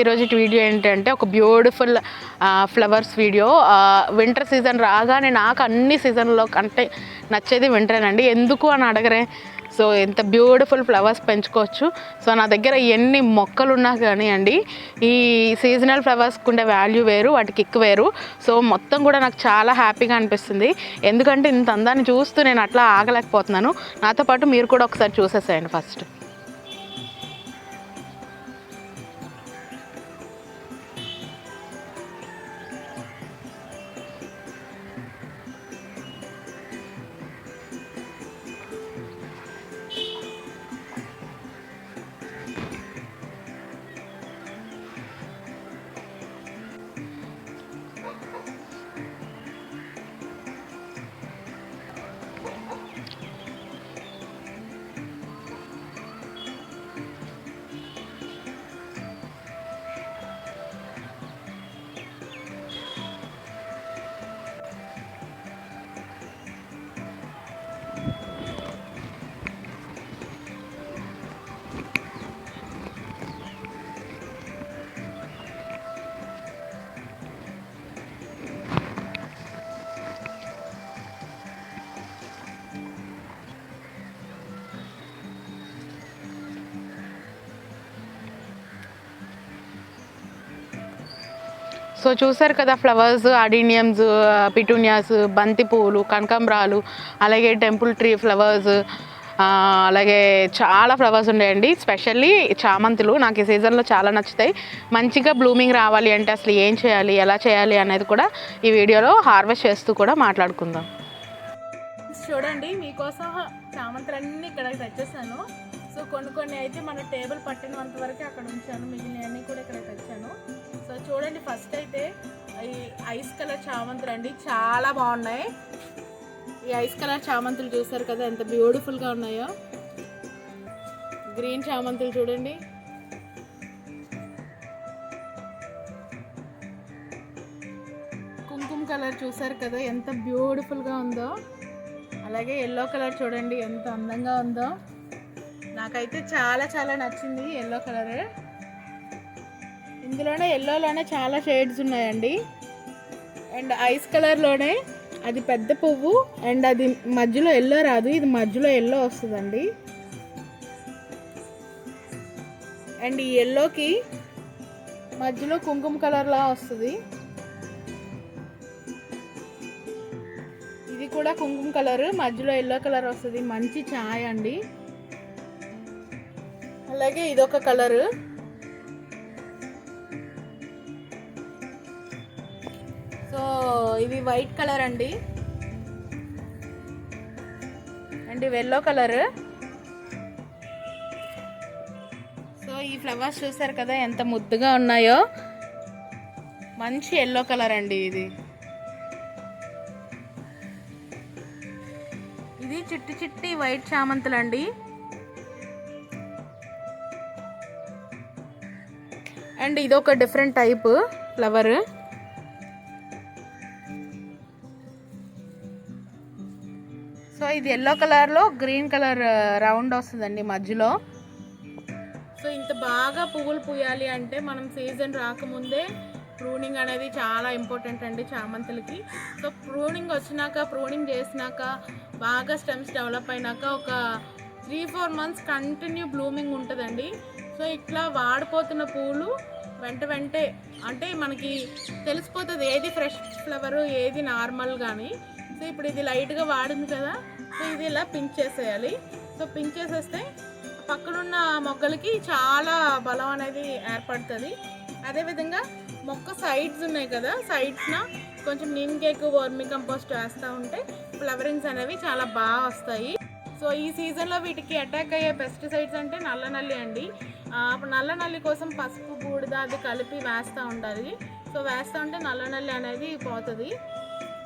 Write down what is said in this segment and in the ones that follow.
ఈరోజు వీడియో ఏంటంటే ఒక beautiful flowers video. Winter season రాగానే నాకు అన్ని సీజన్లో అంటే నచ్చేది వింటరేనండి ఎందుకు అని అడగరే. సో ఎంత బ్యూటిఫుల్ ఫ్లవర్స్ పెంచుకోవచ్చు. సో నా దగ్గర ఎన్ని మొక్కలు ఉన్నా కానీ అండి ఈ సీజనల్ ఫ్లవర్స్కి ఉండే వాల్యూ వేరు వాటికి ఎక్కువ వేరు. సో మొత్తం కూడా నాకు చాలా హ్యాపీగా అనిపిస్తుంది. ఎందుకంటే ఇంత అందాన్ని చూస్తూ నేను అట్లా ఆగలేకపోతున్నాను. నాతో పాటు మీరు కూడా ఒకసారి చూసేసేయండి ఫస్ట్ సో చూసారు కదా ఫ్లవర్స్ అడీనియమ్స్ పిటూనియాస్ బంతి పువ్వులు కనకాంబరాలు అలాగే టెంపుల్ ట్రీ ఫ్లవర్స్ అలాగే చాలా ఫ్లవర్స్ ఉన్నాయండి. స్పెషల్లీ చామంతులు నాకు ఈ సీజన్లో చాలా నచ్చుతాయి. మంచిగా బ్లూమింగ్ రావాలి అంటే అసలు ఏం చేయాలి ఎలా చేయాలి అనేది కూడా ఈ వీడియోలో హార్వెస్ట్ చేస్తూ కూడా మాట్లాడుకుందాం. చూడండి మీకోసం చామంతులన్నీ ఇక్కడ తెచ్చేసాను. సో కొన్ని కొన్ని అయితే మన టేబుల్ పట్టినంత వరకు అక్కడ ఉంచాను. మిగిలినవన్నీ కూడా ఇక్కడ తెచ్చాను. సో చూడండి ఫస్ట్ అయితే ఈ ఐస్ కలర్ చామంతులు అండి. చాలా బాగున్నాయి. ఈ ఐస్ కలర్ చామంతులు చూసారు కదా ఎంత బ్యూటిఫుల్గా ఉన్నాయో. గ్రీన్ చామంతులు చూడండి. కుంకుమ కలర్ చూసారు కదా ఎంత బ్యూటిఫుల్గా ఉందో. అలాగే ఎల్లో కలర్ చూడండి ఎంత అందంగా ఉందో. నాకైతే చాలా చాలా నచ్చింది ఎల్లో కలర్ ఇందులోనే ఎల్లోలోనే చాలా షేడ్స్ ఉన్నాయండి. అండ్ ఐస్ కలర్లోనే అది పెద్ద పువ్వు అండ్ అది మధ్యలో ఎల్లో రాదు ఇది మధ్యలో ఎల్లో వస్తుందండి. అండ్ ఈ ఎల్లోకి మధ్యలో కుంకుమ కలర్లా వస్తుంది. ఇది కూడా కుంకుమ కలర్ మధ్యలో ఎల్లో కలర్ వస్తుంది. మంచి ఛాయ్ అండి. అలాగే ఇదొక కలరు. సో ఇవి వైట్ కలర్ అండి. అండ్ ఇవి ఎల్లో కలర్. సో ఈ ఫ్లవర్స్ చూసారు కదా ఎంత ముద్దుగా ఉన్నాయో. మంచి ఎల్లో కలర్ అండి ఇది. ఇది చిట్టి చిట్టి వైట్ చామంతులు అండి అండ్ ఇది ఒక డిఫరెంట్ టైప్ ఫ్లవర్. సో ఇది ఎల్లో కలర్లో గ్రీన్ కలర్ రౌండ్ వస్తుందండి మధ్యలో. సో ఇంత బాగా పువ్వులు పూయాలి అంటే మనం సీజన్ రాకముందే ప్రూనింగ్ అనేది చాలా ఇంపార్టెంట్ అండి చామంతులకి. సో ప్రూనింగ్ వచ్చినాక ప్రూనింగ్ చేసినాక బాగా స్టెమ్స్ డెవలప్ అయినాక ఒక three four months continue blooming ఉంటుందండి. సో ఇట్లా వాడిపోతున్న పూలు వెంట వెంటే అంటే మనకి తెలిసిపోతుంది ఏది ఫ్రెష్ ఫ్లవర్ ఏది నార్మల్ కానీ సో ఇప్పుడు ఇది లైట్గా వాడింది కదా సో ఇది ఇలా పింక్ చేసేయాలి. సో పింక్ చేసేస్తే పక్కనున్న మొక్కలకి చాలా బలం అనేది ఏర్పడుతుంది. అదేవిధంగా మొక్క సైడ్స్ ఉన్నాయి కదా సైడ్స్న కొంచెం నీమ్ కేక్ వర్మి కంపోస్ట్ వేస్తూ ఉంటే ఫ్లవరింగ్స్ అనేవి చాలా బాగా వస్తాయి. సో ఈ సీజన్లో వీటికి అటాక్ అయ్యే పెస్టిసైడ్స్ అంటే నల్ల నల్లి అండి నల్ల నల్లి కోసం పసుపు బూడిద అది కలిపి వేస్తూ ఉండాలి. సో వేస్తూ ఉంటే నల్ల నల్లి అనేది పోతుంది.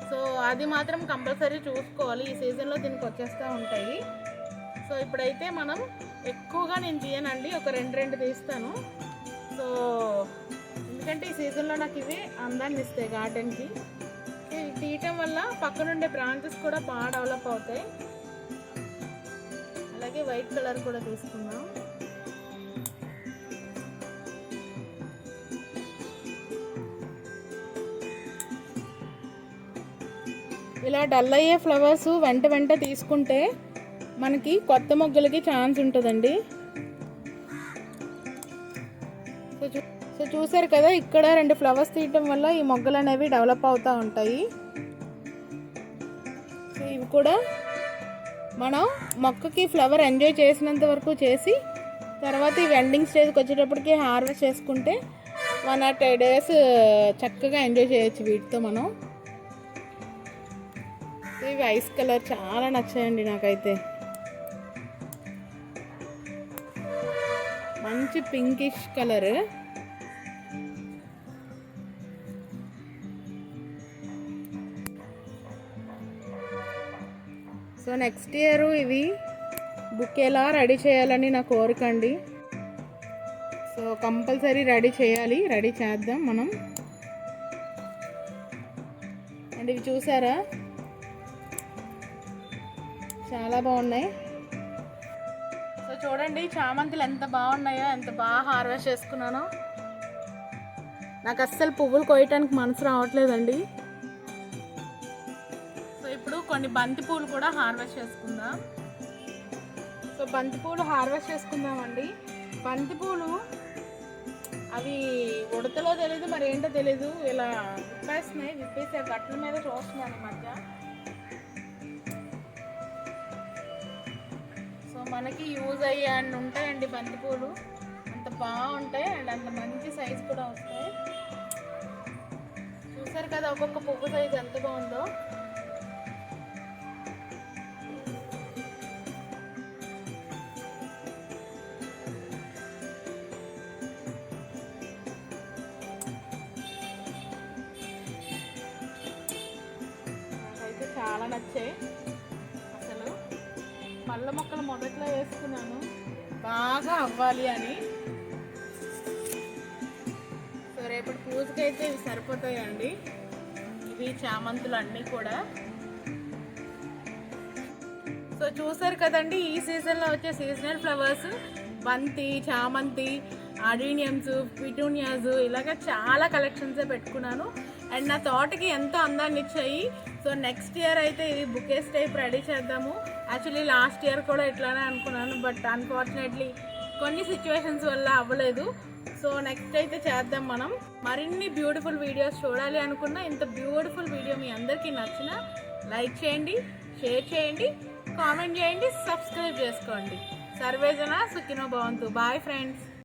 సో అది మాత్రం కంపల్సరీ చూసుకోవాలి. ఈ సీజన్లో దీనికి వచ్చేస్తూ ఉంటాయి. సో ఇప్పుడైతే మనం ఎక్కువగా నేను తీయనండి. ఒక రెండు రెండు తీస్తాను. సో ఎందుకంటే ఈ సీజన్లో నాకు ఇవి అందాన్ని ఇస్తాయి గార్డెన్కి. తీయటం వల్ల పక్కనుండే బ్రాంచెస్ కూడా బాగా డెవలప్ అవుతాయి. అలాగే వైట్ కలర్ కూడా తీసుకున్నాం ఇలా డల్ అయ్యే ఫ్లవర్స్ వెంట వెంట తీసుకుంటే మనకి కొత్త మొగ్గలకి ఛాన్స్ ఉంటుందండి. సో సో చూసారు కదా ఇక్కడ రెండు ఫ్లవర్స్ తీయటం వల్ల ఈ మొగ్గలు అనేవి డెవలప్ అవుతూ ఉంటాయి. సో ఇవి కూడా మనం మొక్కకి ఫ్లవర్ ఎంజాయ్ చేసినంత వరకు చేసి తర్వాత ఈ వెండింగ్ స్టేజ్కి వచ్చేటప్పటికి హార్వెస్ట్ చేసుకుంటే వన్ ఆర్ టెన్ డేస్ చక్కగా ఎంజాయ్ చేయొచ్చు వీటితో మనం. ఇవి ఐస్ కలర్ చాలా నచ్చాయండి నాకైతే. మంచి pinkish colour. So next year ఇవి బుక్ ఎలా రెడీ చేయాలని నా కోరిక అండి సో కంపల్సరీ రెడీ చేయాలి రెడీ చేద్దాం మనం. అండ్ ఇవి చూసారా? చాలా బాగున్నాయి. సో చూడండి చామంతులు ఎంత బాగున్నాయో ఎంత బాగా హార్వెస్ట్ చేసుకున్నానో. నాకు అస్సలు పువ్వులు కోయటానికి మనసు రావట్లేదండి. కొన్ని బంతి పూలు కూడా హార్వెస్ట్ చేసుకుందాం. సో బంతి పూలు హార్వెస్ట్ చేసుకుందామండి. బంతి పూలు అవి ఉడతలో తెలీదు మరి ఏంటో తెలీదు. ఇలా విప్పేస్తున్నాయి విప్పేసి ఆ గట్ల మీద చూస్తున్నాను ఈ మధ్య. సో మనకి యూజ్ అయ్యే అండ్ ఉంటాయండి బంతిపూలు. అంత బాగుంటాయి అండ్ అంత మంచి సైజ్ కూడా వస్తాయి. చూసారు కదా ఒక్కొక్క పువ్వు సైజ్ ఎంత బాగుందో. బాగా నచ్చాయి అసలు పళ్ళ మొక్కలు మొదట్లో వేసుకున్నాను. బాగా అవ్వాలి అని. సో రేపటి పూజకి అయితే ఇవి సరిపోతాయండి. ఇవి చామంతులు అన్నీ కూడా. సో చూసారు కదండి ఈ సీజన్లో వచ్చే సీజనల్ ఫ్లవర్స్. బంతి చామంతి అడీనియమ్స్ పిటూనియాస్ ఇలాగ చాలా కలెక్షన్సే పెట్టుకున్నాను. అండ్ నా తోటకి ఎంతో అందాన్ని ఇచ్చాయి. సో నెక్స్ట్ ఇయర్ అయితే ఇది బుకేస్ టైప్ రెడీ చేద్దాము. యాక్చువల్లీ లాస్ట్ ఇయర్ కూడా ఇట్లానే అనుకున్నాను బట్ అన్ఫార్చునేట్లీ కొన్ని సిచ్యువేషన్స్ వల్ల అవ్వలేదు. సో నెక్స్ట్ అయితే చేద్దాం మనం. మరిన్ని బ్యూటిఫుల్ వీడియోస్ చూడాలి అనుకున్న ఇంత బ్యూటిఫుల్ వీడియో మీ అందరికీ నచ్చిన లైక్ చేయండి షేర్ చేయండి కామెంట్ చేయండి సబ్స్క్రైబ్ చేసుకోండి. సర్వేజన సుఖినో భవంతు. Bye friends